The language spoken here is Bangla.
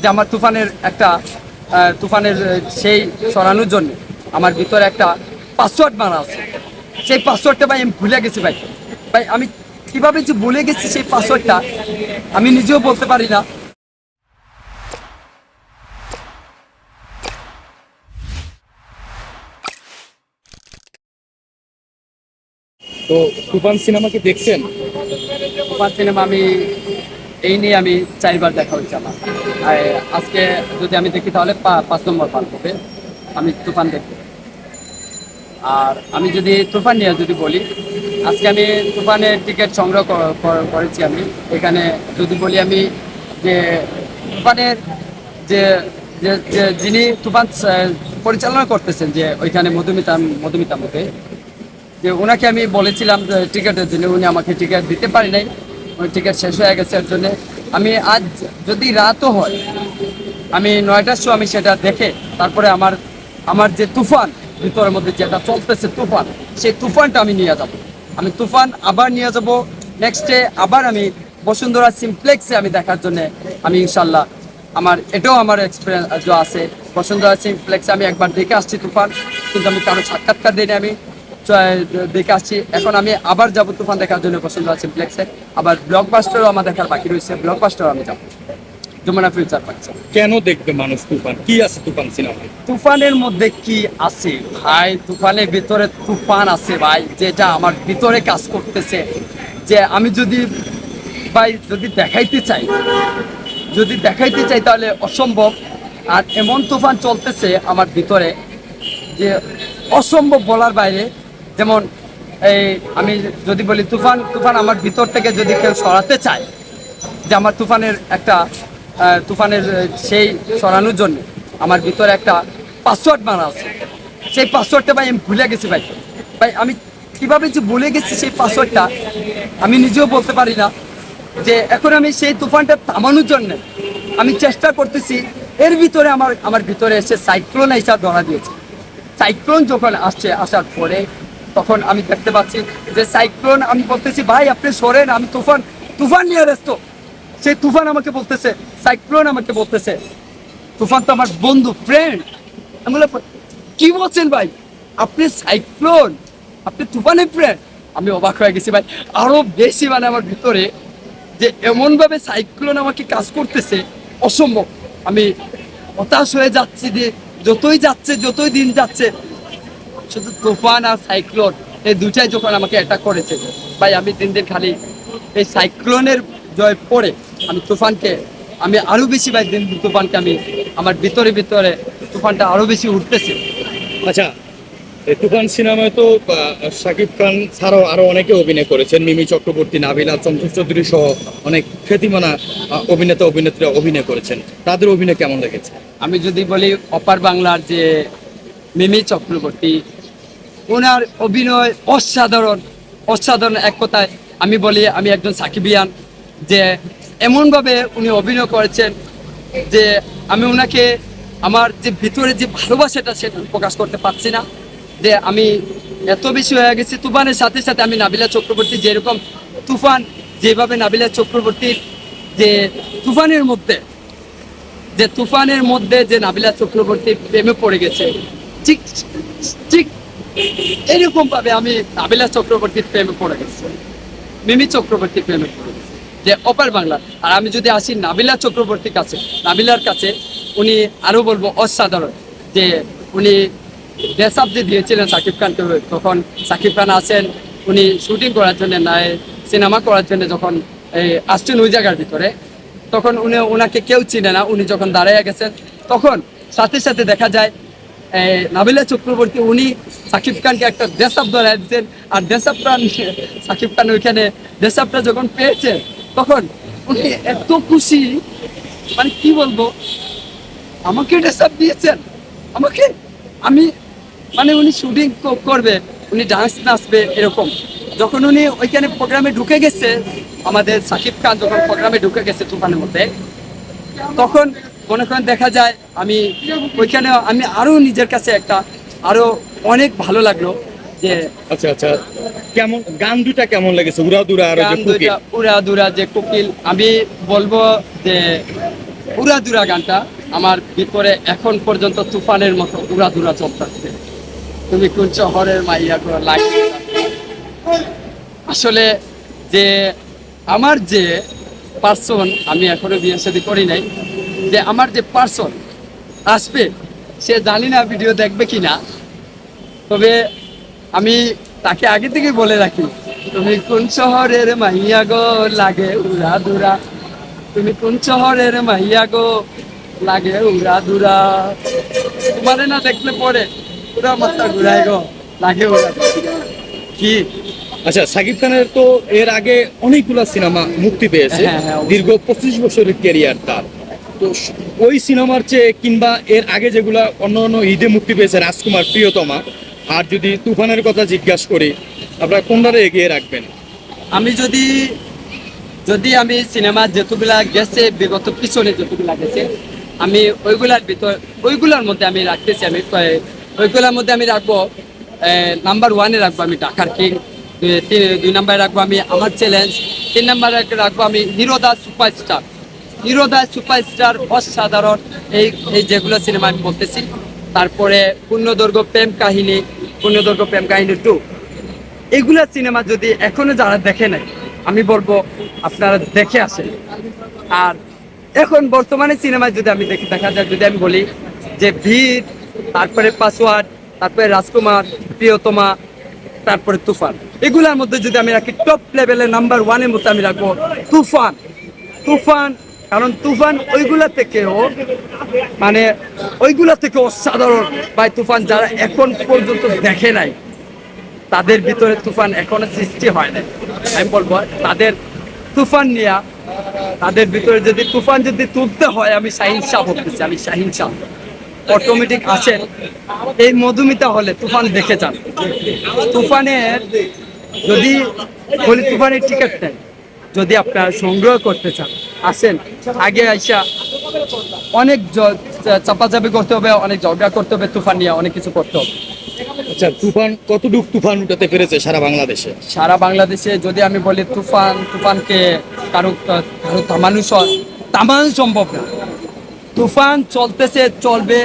যে আমার তুফানের একটা তুফানের সেই সরানোর জন্য আমার ভিতরে একটা পাসওয়ার্ড মারা আছে। সেই পাসওয়ার্ডটা ভাই আমি ভুলে গেছি ভাই। ভাই, আমি কীভাবে যে ভুলে গেছি সেই পাসওয়ার্ডটা আমি নিজেও বলতে পারি না। তো তুফান সিনেমা কি দেখছেন? তুফান সিনেমা আমি এই নিয়ে আমি চারবার দেখা হয়েছে আমার। আর আজকে যদি আমি দেখি তাহলে পাঁচ নম্বর পার হবে। আমি তুফান দেখব। আর আমি যদি তুফান নিয়ে যদি বলি, আজকে আমি তুফানের টিকিট সংগ্রহ কর- কর- করেছি আমি। এখানে যদি বলি আমি যে তুফানের যে যিনি তুফান পরিচালনা করতেছেন যে ওইখানে মধুমিতা মধুমিতা মধ্যে যে ওনাকে আমি বলেছিলাম যে টিকিটের জন্য, উনি আমাকে টিকিট দিতে পারি নাই ওই টিকিট শেষ হয়ে গেছে এর জন্য। আমি আজ যদি রাতও হয়, আমি নয়টার শো আমি সেটা দেখে তারপরে আমার আমার যে তুফান, ভিতরের মধ্যে যেটা চলতেছে তুফান, সেই তুফানটা আমি নিয়ে যাব। আমি তুফান আবার নিয়ে যাব নেক্সট ডে আবার আমি বসুন্ধরা সিমপ্লেক্সে আমি দেখার জন্য আমি ইনশাল্লাহ আমার, এটাও আমার এক্সপিরিয়েন্স আছে। বসুন্ধরা সিমপ্লেক্সে আমি একবার দেখে আসছি তুফান, কিন্তু আমি কারও সাক্ষাৎকার দিইনি আমি। দেখে আসছি। এখন আমি আবার যাব তুফান দেখার জন্য পছন্দ আছে সিমপ্লেক্সে আবার ব্লকবাস্টারও আমার দেখার বাকি রয়েছে। ব্লকবাস্টারও আমি যাব। যমুনা ফিউচার পাচ্ছি কেন দেখবে মানুষ তুফান? কি আছে তুফান সিনেমায় তুফানের মধ্যে কি আছে? ভাই তুফানের ভিতরে তুফান আছে ভাই যেটা আমার ভিতরে কাজ করতেছে। যে আমি যদি ভাই যদি দেখাইতে চাই যদি দেখাইতে চাই তাহলে অসম্ভব। আর এমন তুফান চলতেছে আমার ভিতরে যে অসম্ভব বলার বাইরে যেমন এই আমি যদি বলি তুফান তুফান আমার ভিতর থেকে যদি কেউ সরাতে চায় যে আমার তুফানের একটা তুফানের সেই সরানোর জন্য আমার ভিতরে একটা পাসওয়ার্ড মারা আছে। সেই পাসওয়ার্ডটা ভাই আমি ভুলে গেছি ভাই। ভাই, আমি কীভাবে যে ভুলে গেছি সেই পাসওয়ার্ডটা আমি নিজেও বলতে পারি না যে এখন আমি সেই তুফানটা থামানোর জন্য আমি চেষ্টা করতেছি, এর ভিতরে আমার আমার ভিতরে এসে সাইক্লোন এসে ধরা দিয়েছে। সাইক্লোন যখন আসছে, আসার পরে তখন আমি দেখতে পাচ্ছি যে সাইক্লোন আমি বলতেছি ভাই আপনি সরেন আমি তুফান তুফান নিয়ে ব্যস্ত। সেই তুফান আমাকে বলতেছে সাইক্লোন আমাকে বলতেছে তুফান তো আমার বন্ধু ফ্রেন্ড আমি বললাম, কি বলছেন ভাই? আপনি সাইক্লোন আপনি তুফানের ফ্রেন্ড আমি অবাক হয়ে গেছি ভাই। আরও বেশি মানে আমার ভিতরে যে এমনভাবে সাইক্লোন আমাকে কাজ করতেছে অসম্ভব। আমি হতাশ হয়ে যাচ্ছি যে যতই যাচ্ছে যতই দিন যাচ্ছে শুধু তুফান আর সাইক্লোন এই দুটাই যখন আমাকে অ্যাটাক করেছে ভাই আমি দিন দিন খালি এই সাইক্লোনের জয় পড়ে আমি তুফানকে আমি আরও বেশি ভাই দিন তুফানকে আমি আমার ভিতরে ভিতরে তুফানটা আরও বেশি উঠতেছে। আচ্ছা এই তুফান সিনেমায় তো শাকিব খান ছাড়াও আরও অনেকে অভিনয় করেছেন মিমি চক্রবর্তী নাবিলা চঞ্চল চৌধুরী সহ অনেক খ্যাতিমানা অভিনেতা অভিনেত্রীরা অভিনয় করেছেন। তাদের অভিনয় কেমন লেগেছে? আমি যদি বলি অপার বাংলার যে মিমি চক্রবর্তী ওনার অভিনয় অসাধারণ অসাধারণ এক কথায় আমি বলি, আমি একজন সাকিবিয়ান, যে এমনভাবে উনি অভিনয় করেছেন যে আমি ওনাকে আমার যে ভিতরে যে ভালোবাসাটা সেটা প্রকাশ করতে পারছি না। যে আমি এত বেশি হয়ে গেছি, তুফানের সাথে সাথে আমি নাবিলা চক্রবর্তী যেরকম তুফান, যেভাবে নাবিলা চক্রবর্তীর যে তুফানের মধ্যে, যে তুফানের মধ্যে যে নাবিলা চক্রবর্তী প্রেমে পড়ে গেছে, ঠিক ঠিক এরকম ভাবে আমি নাবিলা চক্রবর্তীর প্রেমে পড়ে গেছি। মিমি চক্রবর্তীর প্রেমে পড়ে গেছি। যে অপার বাংলা। আর আমি যদি আসি নাবিলা চক্রবর্তীর কাছে, নাবিলার কাছে, উনি আরও বলব অসাধারণ যে উনি ড্রেস আপ যে দিয়েছিলেন সাকিব খানকে তখন সাকিব খান আছেন উনি শুটিং করার জন্য নাই, সিনেমা করার জন্য যখন আসছেন ওই জায়গার ভিতরে, তখন উনি ওনাকে কেউ চিনে না। উনি যখন দাঁড়িয়ে গেছেন, তখন সাথে সাথে দেখা যায় নাবিলা চক্রবর্তী, উনি সাকিব খানকে একটা ড্রেস আপ ধরে দিচ্ছেন আর ড্রেস আপটা সাকিব খান ওইখানে ড্রেস আপটা যখন পেয়েছেন, তখন উনি এত খুশি। মানে কি বলব? আমাকে ড্রেস আপ দিয়েছেন। আমাকে, আমি মানে উনি শুটিং করবে, উনি ডান্স নাচবে, এরকম। যখন উনি ওইখানে প্রোগ্রামে ঢুকে গেছে, আমাদের সাকিব খান যখন প্রোগ্রামে ঢুকে গেছে তুফানের মধ্যে, তখন মনে করেন দেখা যায় আমি ওইখানে আমি আরও নিজের কাছে একটা আরও অনেক ভালো লাগল যে আচ্ছা আচ্ছা। কেমন গান দুটা কেমন লেগেছে? উড়া দুরা আর উড়া দুরা যে কোকিল আমি বলব যে উড়া দুরা গানটা আমার ভিতরে এখন পর্যন্ত তুফানের মতো উড়াদুরা চলতেছে। তুমি কোন শহরের মাইয়া গো লাগে আসলে যে আমার যে পার্সন আমি এখনও বিয়ে শাদী করি নাই যে আমার যে পার্সন আসবে সে জানি না ভিডিও দেখবে কি না তবে আমি তাকে আগে থেকে বলে রাখি তুমি কোন শহরের মাইয়া গো? লাগে উড়া দুরা। তুমি কোন শহরের মাইয়া গো? লাগে উড়া দুরা। তোমারে না দেখলে পরে পুরা মাথা ঘুরায় গো। লাগে উড়া কি? আচ্ছা সাকিব খানের তো এর আগে অনেকগুলো সিনেমা মুক্তি পেয়েছে। হ্যাঁ, হ্যাঁ, দীর্ঘ পঁচিশ বছরের ক্যারিয়ার তার। তো ওই সিনেমার চেয়ে কিংবা এর আগে যেগুলা অন্য অন্য ঈদে মুক্তি পেয়েছে রাজকুমার প্রিয়তমা, আর যদি তুফানের কথা জিজ্ঞাসা করি, আপনারা কোনটারে এগিয়ে রাখবেন? আমি যদি যদি আমি সিনেমা যতগুলা গেছে, বিগত পিছনে যতগুলা গেছে, আমি ওইগুলার ভিতর, ওইগুলার মধ্যে আমি রাখতেছি আমি ওইগুলার মধ্যে আমি রাখব নাম্বার ওয়ানে রাখব আমি ঢাকার কিং, দুই- নাম্বারে রাখব আমি আমার চ্যালেঞ্জ তিন নাম্বারে রাখব আমি হিরোদা সুপারস্টার হিরোদা সুপারস্টার, অসাধারণ এই এই যেগুলো সিনেমা আমি বলতেছি। তারপরে পূর্ণদৈর্ঘ্য প্রেম কাহিনী, পূর্ণদৈর্ঘ্য প্রেম কাহিনী টু এগুলা সিনেমা যদি এখনও যারা দেখে নাই, আমি বলব আপনারা দেখে আসেন। আর এখন বর্তমানে সিনেমায় যদি আমি দেখি, দেখা যায় যদি আমি বলি যে ভিড়, তারপরে পাসওয়ার্ড, তারপরে রাজকুমার, প্রিয়তমা, তারপরে তুফান। এগুলার মধ্যে যদি আমি রাখি টপ লেভেলের নাম্বার ওয়ানের মধ্যে আমি রাখব তুফান। তুফান কারণ তুফান ওইগুলা থেকেও মানে ওইগুলা থেকে অসাধারণ। বা তুফান যারা এখন পর্যন্ত দেখে নাই, তাদের ভিতরে তুফান এখনও সৃষ্টি হয় নাই। আমি বলব, তাদের তুফান নিয়ে, তাদের ভিতরে যদি তুফান যদি তুলতে হয়, আমি শাহিন শাহ বলতেছি, আমি শাহিন শাহ। অটোমেটিক আসেন এই মধুমিতা হলে তুফান দেখে যান। তুফানের, যদি বলি তুফানের টিকিট নেন, যদি আপনারা সংগ্রহ করতে চান আসেন আগে আইসা অনেক চাপাচাপি করতে হবে অনেক ঝগড়া করতে হবে তুফান নিয়ে অনেক কিছু করতে হবে। আচ্ছা তুফান কতটুক তুফান উঠাতে পেরেছে সারা বাংলাদেশে? সারা বাংলাদেশে যদি আমি বলি তুফান তুফানকে কারও কারও থামানো তামান থামানো সম্ভব না। তুফান চলতেছে চলবে